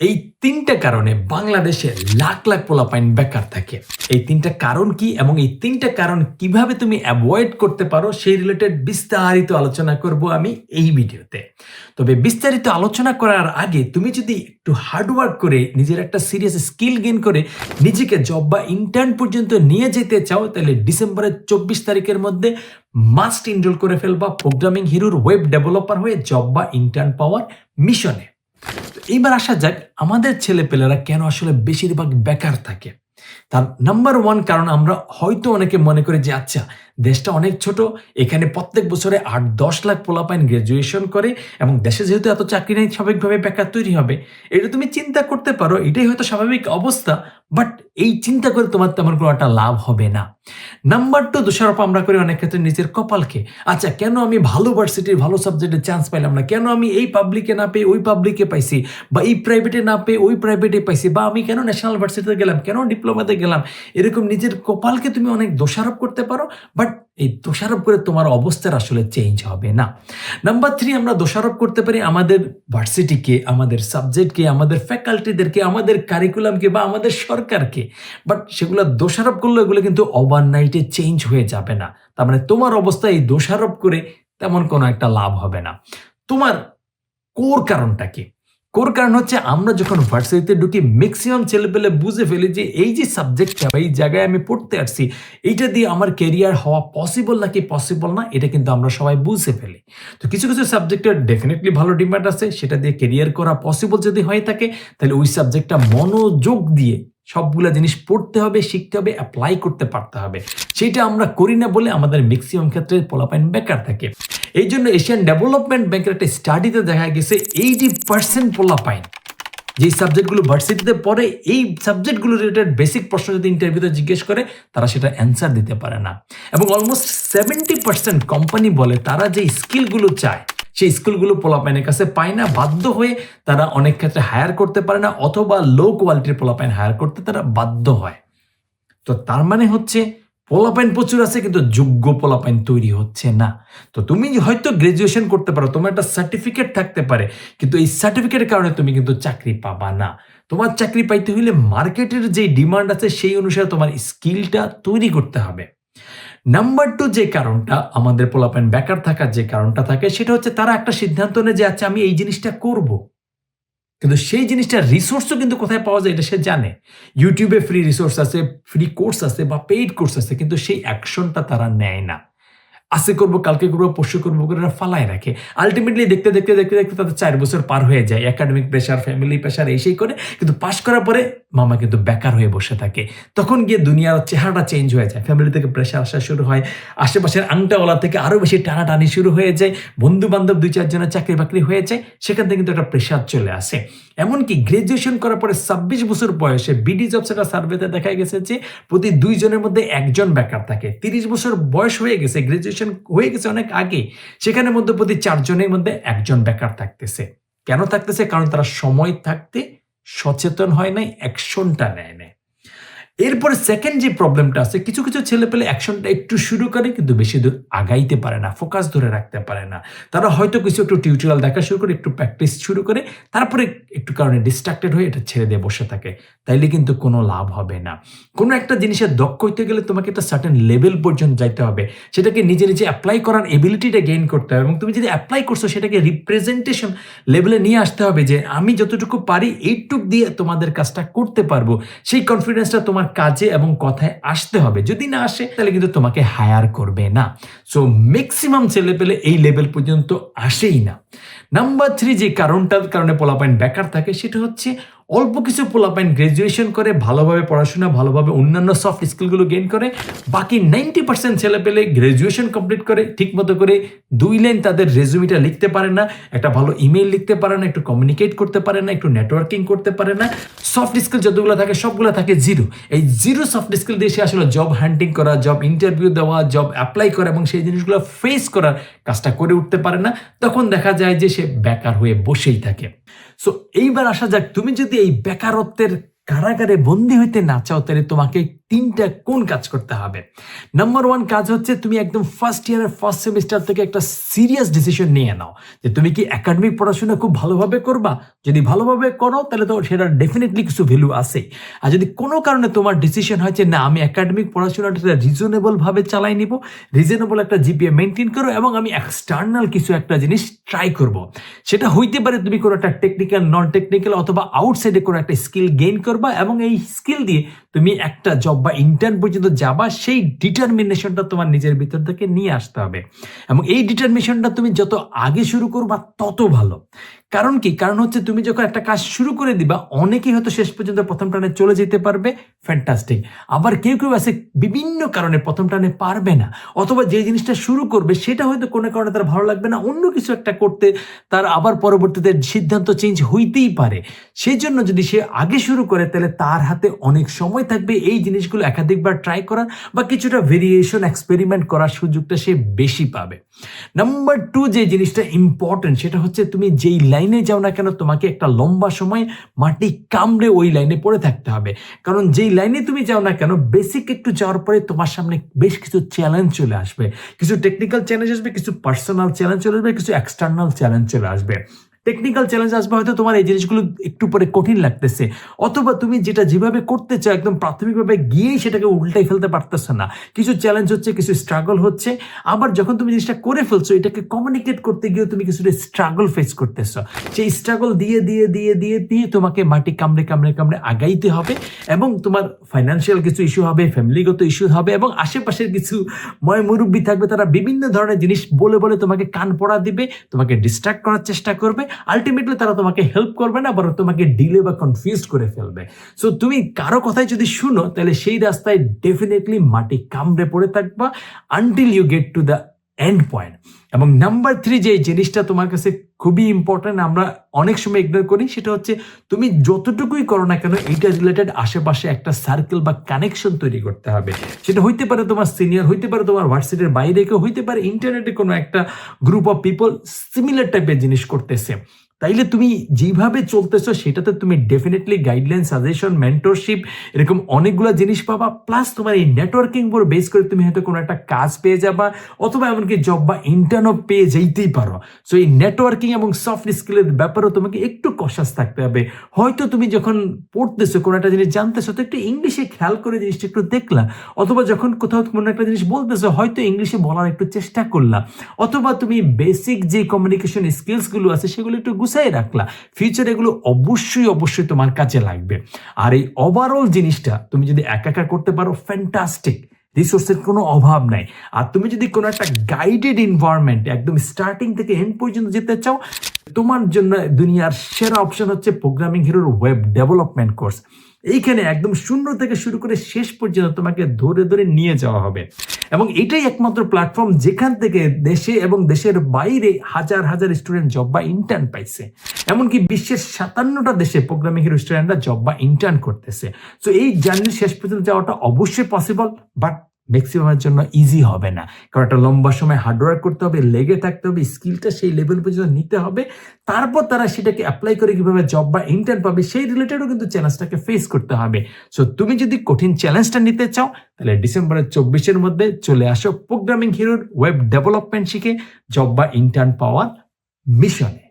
এই তিনটা কারণে বাংলাদেশে লাখ লাখ পোলা পোলাপাইন বেকার থাকে। এই তিনটা কারণ কি এবং এই তিনটা কারণ কীভাবে তুমি অ্যাভয়েড করতে পারো সেই রিলেটেড বিস্তারিত আলোচনা করব আমি এই ভিডিওতে। তবে বিস্তারিত আলোচনা করার আগে তুমি যদি একটু হার্ডওয়ার্ক করে নিজের একটা সিরিয়াস স্কিল গেইন করে নিজেকে জব বা ইন্টার্ন পর্যন্ত নিয়ে যেতে চাও, তাহলে ডিসেম্বরের চব্বিশ তারিখের মধ্যে মাস্ট ইনরোল করে ফেলবা প্রোগ্রামিং হিরোর ওয়েব ডেভেলপার হয়ে জব বা ইন্টার্ন পাওয়ার মিশনে এইবার আসা যাক আমাদের ছেলেপেলেরা কেন আসলে বেশিরভাগ বেকার থাকে। তার নাম্বার ওয়ান কারণ আমরা হয়তো অনেকে মনে করি যে আচ্ছা দেশটা অনেক ছোট, এখানে প্রত্যেক বছরে আট দশ লাখ পোলাপাইন গ্রাজুয়েশন করে এবং দেশে যেহেতু এত চাকরি নেই, স্বাভাবিকভাবে বেকার তৈরি হবে। এটা তুমি চিন্তা করতে পারো, এটাই হয়তো স্বাভাবিক অবস্থা বাট এই চিন্তা করে তোমার তেমন কোনো একটা লাভ হবে না। নাম্বার টু দোষারোপ আমরা করি অনেক ক্ষেত্রে নিজের কপালকে। আচ্ছা কেন আমি ভালো ভার্সিটির ভালো সাবজেক্টে চান্স পাইলাম না? কেন আমি এই পাবলিকে না পেয়ে ওই পাবলিকে পাইছি? বা এই প্রাইভেটে না পেয়ে ওই প্রাইভেটে পাইছি? বা আমি কেন ন্যাশনাল ভার্সিটিতে গেলাম? কেন ডিপ্লোমাতে গেলাম? এরকম নিজের কপালকে তুমি অনেক দোষারোপ করতে পারো বাট এই দোষারোপ করে তোমার অবস্থার আসলে চেঞ্জ হবে না। নাম্বার থ্রি আমরা দোষারোপ করতে পারি আমাদের ভার্সিটিকে আমাদের সাবজেক্টকে আমাদের ফ্যাকাল্টিদেরকে আমাদের কারিকুলামকে বা আমাদের সরকারকে। বাট সেগুলো দোষারোপ করলে এগুলো কিন্তু ওভারনাইটে চেঞ্জ হয়ে যাবে না। তার মানে তোমার অবস্থা এই দোষারোপ করে তেমন কোনো একটা লাভ হবে না। তোমার কোর কারণটা কি? কোর কারণ হচ্ছে আমরা যখন ভার্সিটিতে ঢুকি ম্যাক্সিমাম ছেলে পেলে বুঝে ফেলি যে এই যে সাবজেক্টটা বা এই জায়গায় আমি পড়তে আসছি, এইটা দিয়ে আমার কেরিয়ার হওয়া পসিবল নাকি পসিবল না, এটা কিন্তু আমরা সবাই বুঝে ফেলি। তো কিছু কিছু সাবজেক্টের ডেফিনেটলি ভালো ডিমান্ড আছে, সেটা দিয়ে কেরিয়ার করা পসিবল যদি হয়ে থাকে, তাহলে ওই সাবজেক্টটা মনোযোগ দিয়ে সবগুলা জিনিস পড়তে হবে, শিখতে হবে অ্যাপ্লাই করতে পারতে হবে। সেটা আমরা করি না বলে আমাদের ম্যাক্সিমাম ক্ষেত্রে পোলাপাইন বেকার থাকে। এই জন্য এশিয়ান ডেভেলপমেন্ট ব্যাংকের একটা স্টাডিতে দেখা গেছে এইটি পার্সেন্ট পোলাপাইন। যেই সাবজেক্টগুলো ভার্সিটিতে পড়ে, এই সাবজেক্টগুলো রিলেটেড বেসিক প্রশ্ন যদি ইন্টারভিউতে জিজ্ঞেস করে, তারা সেটা অ্যান্সার দিতে পারে না। এবং অলমোস্ট সেভেন্টি পার্সেন্ট কোম্পানি বলে তারা যে স্কিলগুলো চায় সেই স্কুলগুলো পোলাপাইনের কাছে পায় না, বাধ্য হয়ে তারা অনেক ক্ষেত্রে হায়ার করতে পারে না অথবা লো কোয়ালিটির পোলাপাইন হায়ার করতে তারা বাধ্য হয়। তো তার মানে হচ্ছে পোলাপাইন প্রচুর আছে কিন্তু যোগ্য পোলাপাইন তৈরি হচ্ছে না। তো তুমি হয়তো গ্রাজুয়েশন করতে পারো, তোমার একটা সার্টিফিকেট থাকতে পারে, কিন্তু এই সার্টিফিকেটের কারণে তুমি কিন্তু চাকরি পাবা না। তোমার চাকরি পাইতে হলে মার্কেটের যে ডিমান্ড আছে সেই অনুসারে তোমার স্কিলটা তৈরি করতে হবে। নাম্বার টু যে কারণটা আমাদের পোলাপেন বেকার থাকার যে কারণটা থাকে, সেটা হচ্ছে তারা একটা সিদ্ধান্ত নেয় যে আচ্ছা আমি এই জিনিসটা করব। কিন্তু সেই জিনিসটার রিসোর্সও কিন্তু কোথায় পাওয়া যায় এটা সে জানে। ইউটিউবে ফ্রি রিসোর্স আছে ফ্রি কোর্স আছে বা পেইড কোর্স আছে, কিন্তু সেই অ্যাকশনটা তারা নেয় না। আজকে করব, কালকে করব, পরশু করব করে এরা ফালায় রাখে। আলটিমেটলি দেখতে দেখতে দেখতে দেখতে তাদের চার বছর পার হয়ে যায়। একাডেমিক প্রেশার ফ্যামিলি প্রেশার এই সেই করে। কিন্তু পাশ করার পরে মামা কিন্তু বেকার হয়ে বসে থাকে। তখন গিয়ে দুনিয়ার চেহারাটা চেঞ্জ হয়ে যায়। ফ্যামিলি থেকে প্রেশার আসা শুরু হয়। আশেপাশের আংটাওয়ালা থেকে আরও বেশি টানাটানি শুরু হয়ে যায়। বন্ধু বান্ধব দুই চারজনের চাকরি বাকরি হয়ে যায়। সেখান থেকে কিন্তু একটা প্রেশার চলে আসে। এমনকি গ্রাজুয়েশন করার পরে ছাব্বিশ বছর বয়সে বিডি জবস একটা সার্ভেতে দেখা গেছে যে, প্রতি দুইজনের মধ্যে একজন বেকার থাকে। তিরিশ বছর বয়স হয়ে গেছে গ্রাজুয়েশন হয়ে গেছে অনেক আগে। সেখানে মধ্যে প্রতি চারজনের মধ্যে একজন বেকার থাকতেছে। কেন থাকতেছে? কারণ তারা সময় থাকতে সচেতন হয় নাই, অ্যাকশনটা নেয় নাই। এরপরে সেকেন্ড যে প্রবলেমটা আছে, কিছু কিছু ছেলে পেলে অ্যাকশনটা একটু শুরু করে, কিন্তু বেশি দূর আগাইতে পারে না ফোকাস ধরে রাখতে পারে না। তারা হয়তো কিছু একটু টিউটোরিয়াল দেখা শুরু করে, একটু প্র্যাকটিস শুরু করে, তারপরে একটু কারণে ডিস্ট্রাক্টেড হয়ে এটা ছেড়ে দিয়ে বসে থাকে। তাইলে কিন্তু কোনো লাভ হবে না। কোনো একটা জিনিসের দক্ষ হইতে গেলে তোমাকে একটা সার্টেন লেভেল পর্যন্ত যাইতে হবে। সেটাকে নিজে নিজে অ্যাপ্লাই করার এবিলিটিটা গেইন করতে হবে এবং তুমি যদি অ্যাপ্লাই করছ, সেটাকে রিপ্রেজেন্টেশন লেভেলে নিয়ে আসতে হবে যে, আমি যতটুকু পারি, এইটুক দিয়ে তোমাদের কাজটা করতে পারব। সেই কনফিডেন্সটা তোমার কাজে এবং কথায় আসতে হবে। যদি না আসে, তাহলে কিন্তু তোমাকে হায়ার করবে না। সো ম্যাক্সিমাম ছেলে পেলে এই লেভেল পর্যন্ত আসেই না। নাম্বার থ্রি যে কারণটার কারণে পোলাপাইন বেকার থাকে, সেটা হচ্ছে অল্প কিছু পোলাপাইন গ্রাজুয়েশন করে, ভালোভাবে পড়াশোনা, ভালোভাবে অন্যান্য সফট স্কিলগুলো গেইন করে, বাকি নাইনটি পার্সেন্ট ছেলে পেলে গ্রাজুয়েশন কমপ্লিট করে, ঠিকমতো করে দুই লাইন তাদের রেজুমিটা লিখতে পারে না, একটা ভালো ইমেল লিখতে পারে না, একটু কমিউনিকেট করতে পারে না, একটু নেটওয়ার্কিং করতে পারে না। সফট স্কিল যতগুলো থাকে, সবগুলো থাকে জিরো এই জিরো সফট স্কিল দিয়ে সে আসলে জব হান্টিং করা জব ইন্টারভিউ দেওয়া জব অ্যাপ্লাই করা এবং সেই জিনিসগুলো ফেস করার কাজটা করে উঠতে পারে না। তখন দেখা যায় যে সে বেকার হয়ে বসেই থাকে। সো এইবার আসা যাক, তুমি যদি এই বেকারত্বের কারাগারে বন্দী হইতে না চাও, তাহলে তোমাকে তিনটা কোন কাজ করতে হবে? নাম্বার ওয়ান কাজ হচ্ছে তুমি একদম ফার্স্ট ইয়ারের ফার্স্ট সেমিস্টার থেকে একটা সিরিয়াস ডিসিশন নিয়ে নাও। যে তুমি কি একাডেমিক পড়াশোনা খুব ভালোভাবে করবা? যদি ভালোভাবে করো, তাহলে তো সেটা ডেফিনেটলি কিছু ভ্যালু আছে আর যদি কোনো কারণে তোমার ডিসিশন হয় যে না, আমি একাডেমিক পড়াশোনাটা রিজনেবলভাবে চালাই নিব রিজনেবল একটা জিপিএ মেনটেন করো এবং আমি এক্সটার্নাল কিছু একটা জিনিস ট্রাই করব। সেটা হইতে পারে তুমি কোনো একটা টেকনিক্যাল নন টেকনিক্যাল অথবা আউটসাইডে কোনো একটা স্কিল গেইন করবা এবং এই স্কিল দিয়ে তুমি একটা জব বা ইন্টার্ন পর্যন্ত যাবা, সেই ডিটারমিনেশনটা তোমার নিজের ভিতর থেকে নিয়ে আসতে হবে। এবং এই ডিটারমিনেশনটা তুমি যত আগে শুরু করবা, তত ভালো। কারণ কি? কারণ হচ্ছে তুমি যখন একটা কাজ শুরু করে দিবা, অনেকেই হয়তো শেষ পর্যন্ত প্রথম টানে চলে যেতে পারবে। ফ্যান্টাস্টিক আবার কেউ কেউ আছে বিভিন্ন কারণে প্রথম টানে পারবে না। অথবা যে জিনিসটা শুরু করবে, সেটা হয়তো কোনো কারণে তার ভালো লাগবে না, অন্য কিছু একটা করতে তার আবার পরবর্তীতে সিদ্ধান্ত চেঞ্জ হইতেই পারে। সেই জন্য যদি সে আগে শুরু করে, তাহলে তার হাতে অনেক সময় থাকবে এই জিনিসগুলো একাধিকবার ট্রাই করার বা কিছুটা ভেরিয়েশন এক্সপেরিমেন্ট করার সুযোগটা সে বেশি পাবে। নাম্বার টু যে জিনিসটা ইম্পর্টেন্ট সেটা হচ্ছে তুমি যেই লাইনে যাও না কেন, তোমাকে একটা লম্বা সময় মাটি কামড়ে ওই লাইনে পড়ে থাকতে হবে। কারণ যেই লাইনে তুমি যাও না কেন বেসিক একটু যাওয়ার পরে তোমার সামনে বেশ কিছু চ্যালেঞ্জ চলে আসবে। কিছু টেকনিক্যাল চ্যালেঞ্জ আসবে, কিছু পার্সোনাল চ্যালেঞ্জ চলে আসবে, কিছু এক্সটার্নাল চ্যালেঞ্জ চলে আসবে। টেকনিক্যাল চ্যালেঞ্জ আসবে, হয়তো তোমার এই জিনিসগুলো একটু পরে কঠিন লাগতেছে। অথবা তুমি যেটা যেভাবে করতে চাও, একদম প্রাথমিকভাবে গিয়েই সেটাকে উল্টাই ফেলতে পারতেছো না। কিছু চ্যালেঞ্জ হচ্ছে, কিছু স্ট্রাগল হচ্ছে। আবার যখন তুমি জিনিসটা করে ফেলছো, এটাকে কমিউনিকেট করতে গিয়েও তুমি কিছুটা স্ট্রাগল ফেস করতেছো। সেই স্ট্রাগল দিয়ে দিয়ে দিয়ে দিয়ে দিয়ে তোমাকে মাটি কামড়ে কামড়ে কামড়ে আগাইতে হবে এবং তোমার ফাইন্যান্সিয়াল কিছু ইস্যু হবে ফ্যামিলিগত ইস্যু হবে এবং আশেপাশের কিছু ময় মুরব্বী থাকবে, তারা বিভিন্ন ধরনের জিনিস বলে বলে তোমাকে কান পড়া দিবে, তোমাকে ডিস্ট্রাক্ট করার চেষ্টা করবে। আলটিমেটলি তারা তোমাকে হেল্প করবে না, বরং তোমাকে ডিলে বা কনফিউজ করে ফেলবে। সো তুমি কারও কথায় যদি শুনো, তাহলে সেই রাস্তায় ডেফিনেটলি মাটি কামড়ে পড়ে থাকবা until you get to the end point এবং নাম্বার থ্রি যে জিনিসটা তোমার কাছে খুবই ইম্পর্টেন্ট আমরা অনেক সময় ইগনোর করি, সেটা হচ্ছে তুমি যতটুকুই করো না কেন, এইটা রিলেটেড আশেপাশে একটা সার্কেল বা কানেকশন তৈরি করতে হবে। সেটা হইতে পারে তোমার সিনিয়র হইতে পারে তোমার হোয়াটসঅ্যাপের বাইরে কেউ, হইতে পারে ইন্টারনেটে কোনো একটা গ্রুপ অফ পিপল সিমিলার টাইপের জিনিস করতেছে। তাইলে তুমি যেভাবে চলতেছো, সেটাতে তুমি ডেফিনেটলি গাইডলাইন সাজেশন মেন্টরশিপ এরকম অনেকগুলো জিনিস পাবা প্লাস তোমার এই নেটওয়ার্কিং উপর বেস করে তুমি হয়তো কোনো একটা কাজ পেয়ে যাবা, অথবা এমনকি জব বা ইন্টার্নও পেয়ে যেতেই পারো। সো এই নেটওয়ার্কিং এবং সফট স্কিলের ব্যাপারেও তোমাকে একটু কষাস থাকতে হবে। হয়তো তুমি যখন পড়তেছো, কোনো একটা জিনিস জানতেছো, তো একটু ইংলিশে খেয়াল করে জিনিসটা একটু দেখলা, অথবা যখন কোথাও কোনো একটা জিনিস বলতেছো, হয়তো ইংলিশে বলার একটু চেষ্টা করলা, অথবা তুমি বেসিক যে কমিউনিকেশন স্কিলসগুলো আছে, সেগুলো একটু গুছাই রাখলা ফিউচার এগুলো অবশ্যই অবশ্যই তোমার কাজে লাগবে। আর এই ওভারঅল জিনিসটা তুমি যদি একা একা করতে পারো ফ্যান্টাস্টিক রিসোর্সের কোনো অভাব নাই। আর তুমি যদি কোনো একটা গাইডেড এনভায়রনমেন্ট একদম স্টার্টিং থেকে এন্ড পর্যন্ত যেতে চাও, তোমার জন্য দুনিয়ার সেরা অপশন হচ্ছে প্রোগ্রামিং হিরোর ওয়েব ডেভেলপমেন্ট কোর্স এইখানে একদম শূন্য থেকে শুরু করে শেষ পর্যন্ত তোমাকে ধরে ধরে নিয়ে যাওয়া হবে। এবং এটাই একমাত্র প্ল্যাটফর্ম যেখান থেকে দেশে এবং দেশের বাইরে হাজার হাজার স্টুডেন্ট জব বা ইন্টার্ন পাইছে। এমনকি বিশ্বের সাতান্নটা দেশে প্রোগ্রামিং এর স্টুডেন্টরা জব বা ইন্টার্ন করতেছে। তো এই জার্নি শেষ পর্যন্ত যাওয়াটা অবশ্যই পসিবল বাট ম্যাক্সিমামের জন্য ইজি হবে না। কারণ একটা লম্বা সময় হার্ডওয়ার্ক করতে হবে, লেগে থাকতে হবে স্কিলটা সেই লেভেল পর্যন্ত নিতে হবে। তারপর তারা সেটাকে অ্যাপ্লাই করে কীভাবে জব বা ইন্টার্ন পাবে, সেই রিলেটেডও কিন্তু চ্যালেঞ্জটাকে ফেস করতে হবে। সো তুমি যদি কঠিন চ্যালেঞ্জটা নিতে চাও, তাহলে ডিসেম্বরের চব্বিশের মধ্যে চলে আসো প্রোগ্রামিং হিরোর ওয়েব ডেভেলপমেন্ট শিখে জব বা ইন্টার্ন পাওয়ার মিশনে